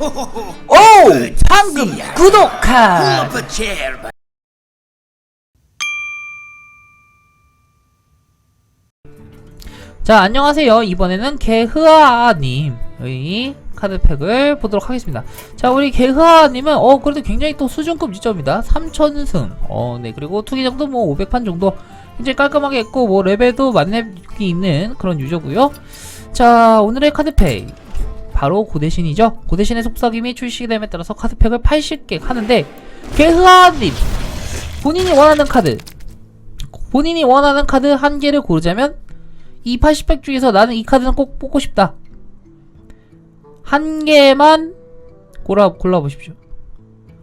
오! 황금 구독한! 자 안녕하세요. 이번에는 개흐아님의 카드팩을 보도록 하겠습니다. 자 우리 개흐아님은 어 그래도 굉장히 또 수준급 유저입니다. 3000승. 어 네 그리고 투기정도 뭐 500판 정도. 굉장히 깔끔하게 했고 뭐 레벨도 만렙이 있는 그런 유저고요. 자 오늘의 카드팩 바로 고대신이죠 고대신의 속삭임이 출시됨에 따라서 카드팩을 80개 하는데 개흐아님 본인이 원하는 카드 본인이 원하는 카드 한 개를 고르자면 이 80팩 중에서 나는 이 카드는 꼭 뽑고 싶다. 한 개만 골라 골라보십시오.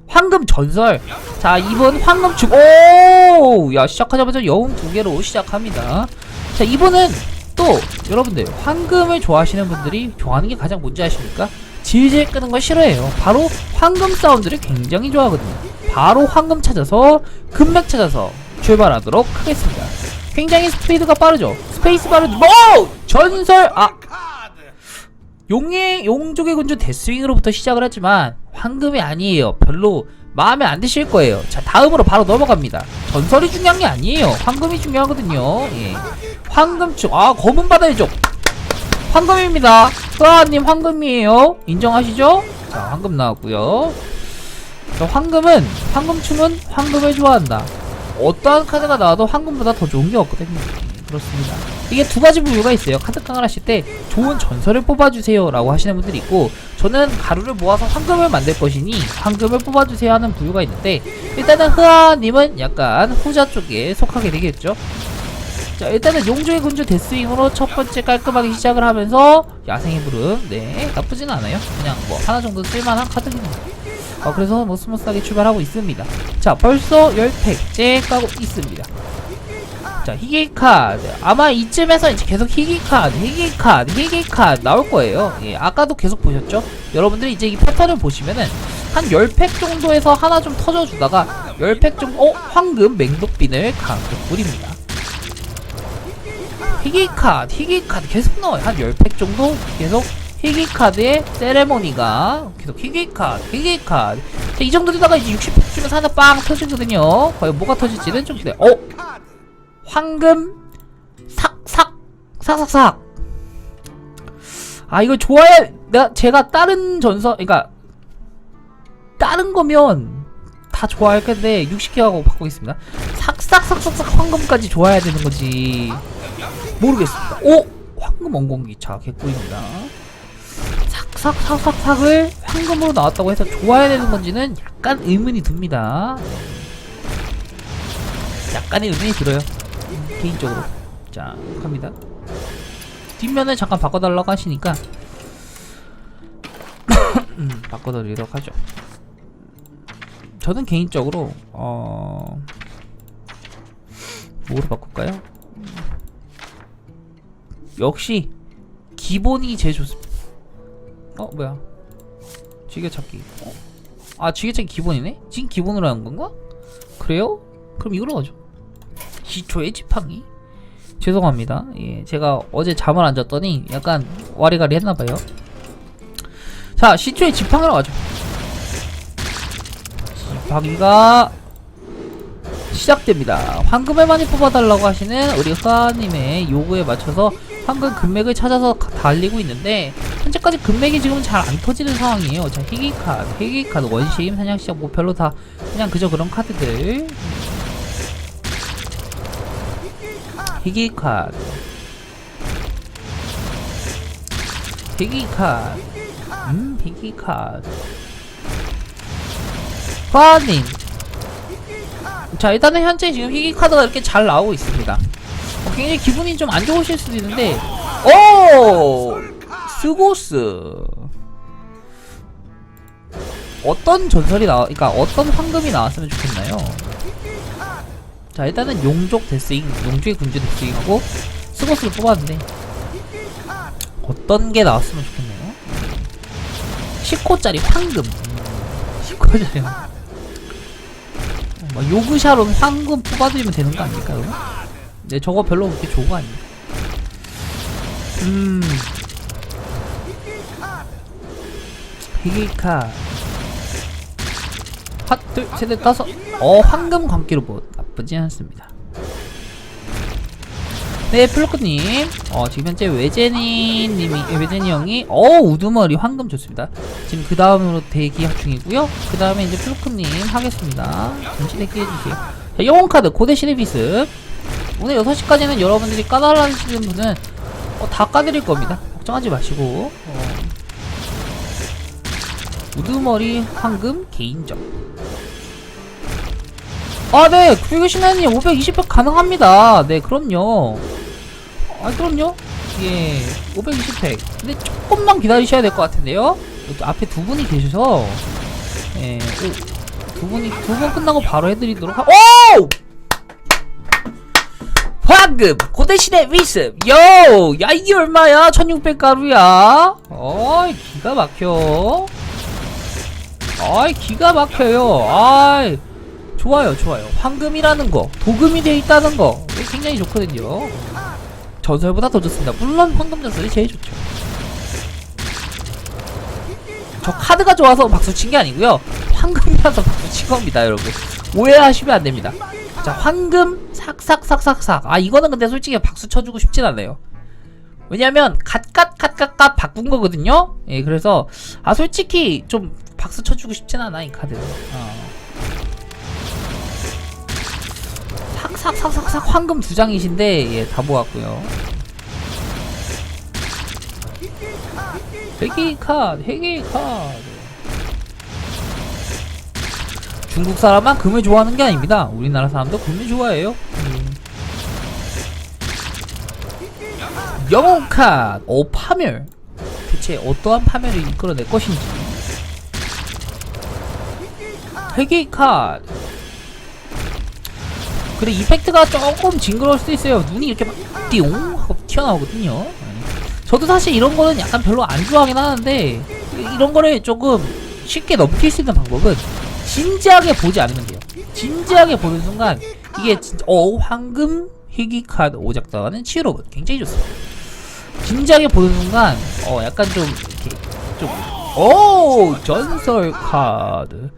황금 전설. 자, 이번 황금 중. 오! 야, 시작하자마자 영웅 두 개로 시작합니다. 자, 이번은 또 여러분들 황금을 좋아하시는 분들이 좋아하는 게 가장 뭔지 아십니까? 질질 끄는 걸 싫어해요. 바로 황금 사운드를 굉장히 좋아하거든요. 바로 황금 찾아서 금맥 찾아서 출발하도록 하겠습니다. 굉장히 스피드가 빠르죠. 스페이스바를 뭐 전설 아 용의 용족의 군주 데스윙으로부터 시작을 했지만 황금이 아니에요. 별로 마음에 안 드실 거예요. 자 다음으로 바로 넘어갑니다. 전설이 중요한 게 아니에요. 황금이 중요하거든요. 예. 황금축 아 검은 바다의족 황금입니다. 흐아님 황금이에요. 인정하시죠? 자 황금 나왔고요. 자, 황금은 황금충은 황금을 좋아한다. 어떠한 카드가 나와도 황금보다 더 좋은 게 없거든요. 예, 그렇습니다. 이게 두 가지 부류가 있어요. 카드깡을 하실 때 좋은 전설을 뽑아주세요 라고 하시는 분들이 있고 저는 가루를 모아서 황금을 만들 것이니 황금을 뽑아주세요 하는 부류가 있는데 일단은 흐아님은 약간 후자 쪽에 속하게 되겠죠. 자 일단은 용족의 군주 데스윙으로 첫 번째 깔끔하게 시작을 하면서 야생의 부름 네 나쁘진 않아요. 그냥 뭐 하나 정도 쓸만한 카드입니다. 어, 그래서 뭐 스무스하게 출발하고 있습니다. 자, 벌써 10팩째 까고 있습니다. 자, 희귀 카드. 아마 이쯤에서 이제 계속 희귀 카드, 희귀 카드, 희귀 카드 나올 거예요. 예, 아까도 계속 보셨죠? 여러분들이 이제 이 패턴을 보시면은 한 10팩 정도에서 하나 좀 터져주다가 10팩 정도, 어? 황금 맹독빈을 가끔 뿌립니다. 희귀 카드, 희귀 카드 계속 나와요. 한 10팩 정도 계속 희귀 카드의 세레모니가 계속 희귀 카드, 희귀 카드. 자, 이 정도 되다가 이제 60팩 중에서 하나 빵 터지거든요. 과연 뭐가 터질지는 좀 기대. 어? 황금 삭 삭 삭삭삭. 아 이거 좋아해. 내가 제가 다른 전설, 그러니까 다른 거면 다 좋아할 건데 60개 하고 바꾸겠습니다. 삭삭삭삭삭 황금까지 좋아해야 되는 거지. 모르겠습니다. 오! 황금 원공기차 개꿀입니다. 삭삭삭삭삭을 황금으로 나왔다고 해서 좋아야 되는 건지는 약간 의문이 듭니다. 약간의 의문이 들어요. 음, 개인적으로. 자, 갑니다. 뒷면을 잠깐 바꿔달라고 하시니까 음, 바꿔드리도록 하죠. 저는 개인적으로 어 뭐로 바꿀까요? 역시 기본이 제일 좋습니다. 어 뭐야? 지게찾기. 어? 아 지게찾기 기본이네? 지금 기본으로 한 건가? 그래요? 그럼 이걸로 가죠. 시초의 지팡이. 죄송합니다. 예, 제가 어제 잠을 안 잤더니 약간 와리가리 했나봐요. 자, 시초의 지팡이로 가죠. 지팡이가 시작됩니다. 황금을 많이 뽑아달라고 하시는 우리 흐아님의 요구에 맞춰서 황금 금맥을 찾아서 가- 달리고 있는데 현재까지 금맥이 지금 잘 안 터지는 상황이에요. 자 희귀 카드, 희귀 카드, 원심, 사냥시작 뭐 별로 다 그냥 그저 그런 카드들. 희귀 카드, 희귀 카드, 음 희귀 카드. 흐아님 자 일단은 현재 지금 희귀 카드가 이렇게 잘 나오고 있습니다 어, 굉장히 기분이 좀 안 좋으실 수도 있는데. 오! 스고스. 어떤 전설이 나와 그러니까 어떤 황금이 나왔으면 좋겠나요? 자 일단은 용족 데스잉 용족의 군주 데스잉하고 스고스를 뽑았는데 어떤 게 나왔으면 좋겠나요? 10코짜리 황금. 10코짜리 황금 막 요그샤론 황금 뽑아드리면 되는 거 아닐까요? 네, 저거 별로 그렇게 좋은 거 아닙니다. 음. 희귀카. 하둘셋 넷 다섯. 어 황금 광기로 뭐 나쁘지 않습니다. 네 플로크님. 어 지금 현재 외제니님이 외제니 형이 어 우두머리 황금 좋습니다. 지금 그 다음으로 대기 중이고요. 그 다음에 이제 플로크님 하겠습니다. 잠시 대기해주세요. 자 영웅 카드 고대 시리비스 오늘 6시까지는 여러분들이 까달라시는 분은 어, 다 까드릴 겁니다 걱정하지 마시고 어, 우두머리 황금 개인적 아, 네. 그리고 신나님 520회 가능합니다. 네, 그럼요. 아, 그럼요. 예, 520회. 근데 조금만 기다리셔야 될 것 같은데요. 또 앞에 두 분이 계셔서 예, 오, 두 분이 두 분 끝나고 바로 해드리도록 하. 오! 황금 고대신의 위습. 요! 야 이게 얼마야? 1600 가루야. 어이 기가 막혀. 아이 기가 막혀요. 아이 좋아요 좋아요. 황금이라는 거 도금이 돼 있다는 거 굉장히 좋거든요. 전설보다 더 좋습니다. 물론 황금 전설이 제일 좋죠. 저 카드가 좋아서 박수 친 게 아니고요. 황금이라서 박수 친 겁니다 여러분. 오해하시면 안 됩니다 자 황금 삭삭삭삭삭. 아 이거는 근데 솔직히 박수 쳐주고 싶진 않아요. 왜냐면 갓갓갓갓갓 바꾼 거거든요? 예 그래서 아 솔직히 좀 박수 쳐주고 싶진 않아 이 카드. 어. 삭삭삭삭삭 황금 두 장이신데 예 다 모았고요. 회기 카드 회기 카 중국 사람만 금을 좋아하는 게 아닙니다. 우리나라 사람도 금을 좋아해요. 음. 영웅 카드 오 파멸. 대체 어떠한 파멸을 이끌어낼 것인지. 회기 카드 그래 이펙트가 조금 징그러울 수도 있어요. 눈이 이렇게 막 띠용 하고 튀어나오거든요. 네. 저도 사실 이런 거는 약간 별로 안 좋아하긴 하는데 이- 이런 거를 조금 쉽게 넘길 수 있는 방법은 진지하게 보지 않으면 돼요. 진지하게 보는 순간 이게 진짜 어 황금 희귀 카드 오작당하는 치유로봇. 굉장히 좋습니다. 진지하게 보는 순간 어 약간 좀 이렇게 좀오 전설 카드.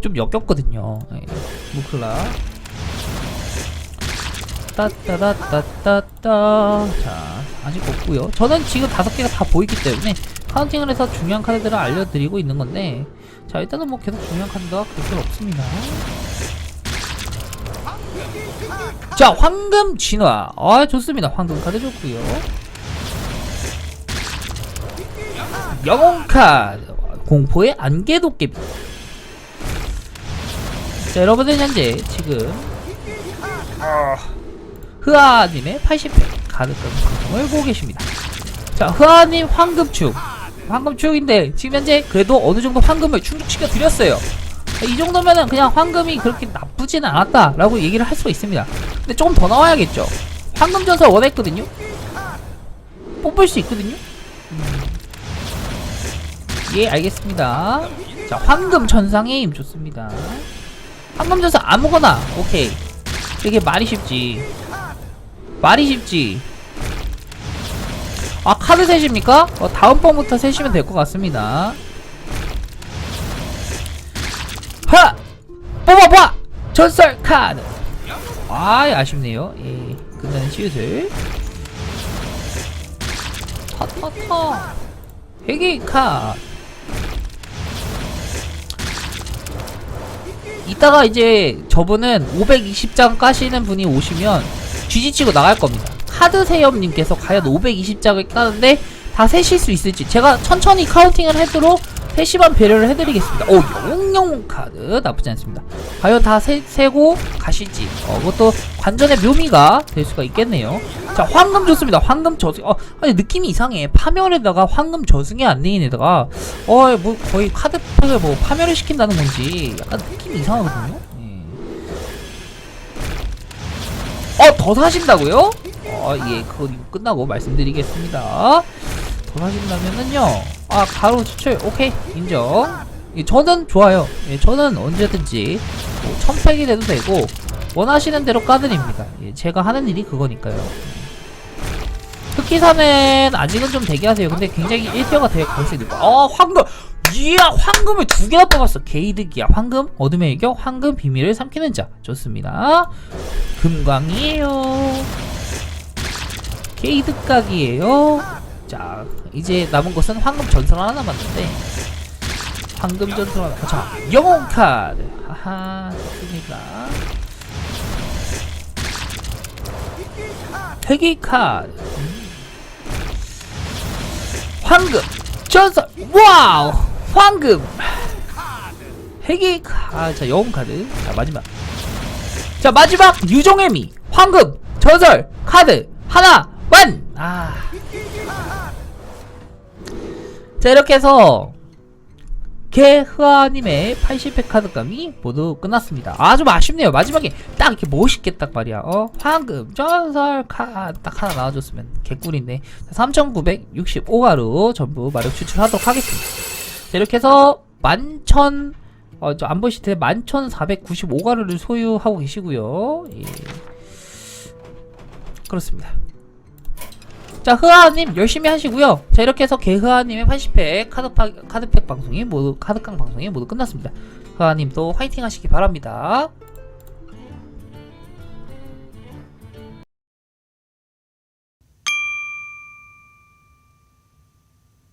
좀 역겹거든요. 네. 무클라. 따따따따따따. 자 아직 없고요. 저는 지금 다섯 개가 다 보이기 때문에 카운팅을 해서 중요한 카드들을 알려드리고 있는 건데 자 일단은 뭐 계속 중요한 카드가 그렇게 없습니다. 자 황금 진화. 아 좋습니다. 황금 카드 좋고요. 영웅 카드 공포의 안개 도깨비. 자 여러분들 현재 지금 흐아님의 80회 가득한 방송을 보고 계십니다. 자, 흐아님 황금축. 황금축인데, 지금 현재 그래도 어느 정도 황금을 충족시켜 드렸어요. 이 정도면은 그냥 황금이 그렇게 나쁘지는 않았다라고 얘기를 할 수가 있습니다. 근데 조금 더 나와야겠죠. 황금 전설 원했거든요. 뽑을 수 있거든요. 음. 예, 알겠습니다. 자, 황금 천상의 힘 좋습니다. 황금 전설 아무거나 오케이. 이게 말이 쉽지. 말이 쉽지. 아 카드 셋입니까? 어, 다음 번부터 세시면 될 것 같습니다. 하! 뽑아봐! 전설 카드! 아 아쉽네요. 예, 끝나는 시읒을. 타타타! 회기 카드! 이따가 이제 저분은 520장 까시는 분이 오시면 쥐지치고 나갈 겁니다. 카드 세염님께서 과연 520장을 까는데 다 세실 수 있을지 제가 천천히 카운팅을 하도록 세시만 배려를 해드리겠습니다. 오 영웅 카드 나쁘지 않습니다. 과연 다 세, 세고 가실지 어, 그것도 관전의 묘미가 될 수가 있겠네요. 자 황금 좋습니다. 황금 저승 어 아니 느낌이 이상해. 파멸에다가 황금 저승의 안내인에다가 어 뭐 거의 카드팩을 뭐 파멸을 시킨다는 건지 약간 느낌이 이상하거든요. 예. 어, 더 사신다고요? 어, 예, 그거 이거 끝나고 말씀드리겠습니다. 더 사신다면은요, 아, 가로 추출, 오케이, 인정. 예, 저는 좋아요. 예, 저는 언제든지, 뭐, 천팩이 돼도 되고, 원하시는 대로 까드립니다. 예, 제가 하는 일이 그거니까요. 흑기사는 아직은 좀 대기하세요. 근데 굉장히 1티어가 될 가능성이 높고, 어, 황금! 이야 황금을 두 개나 뽑았어 게이득이야 황금 어둠의 일격 황금 비밀을 삼키는 자 좋습니다 금광이에요 게이득 각이에요. 자 이제 남은 것은 황금 전설 하나 남았는데. 황금 전설 하나. 자 영웅 카드. 하하 좋습니다 회귀 카드. 음. 황금 전설. 와우 황금. 회귀 카자 영웅 카드. 자 마지막. 자 마지막 유종의 미. 황금 전설 카드 하나 완아 자 이렇게 해서 개흐아님의 80회 카드감이 모두 끝났습니다. 아 좀 아쉽네요. 마지막에 딱 이렇게 멋있게 딱 말이야. 어 황금 전설 카딱 하나 나와줬으면 개꿀인데 3,965가루 전부 마력 추출하도록 하겠습니다. 자, 이렇게 해서 만천 어 저 안보시트 11,495가루를 소유하고 계시고요. 예. 그렇습니다. 자, 흐아님 열심히 하시고요. 자, 이렇게 해서 개흐아님의 80팩 카드파, 카드팩 방송이 모두, 카드깡 방송이 모두 끝났습니다. 흐아님 도 화이팅 하시기 바랍니다.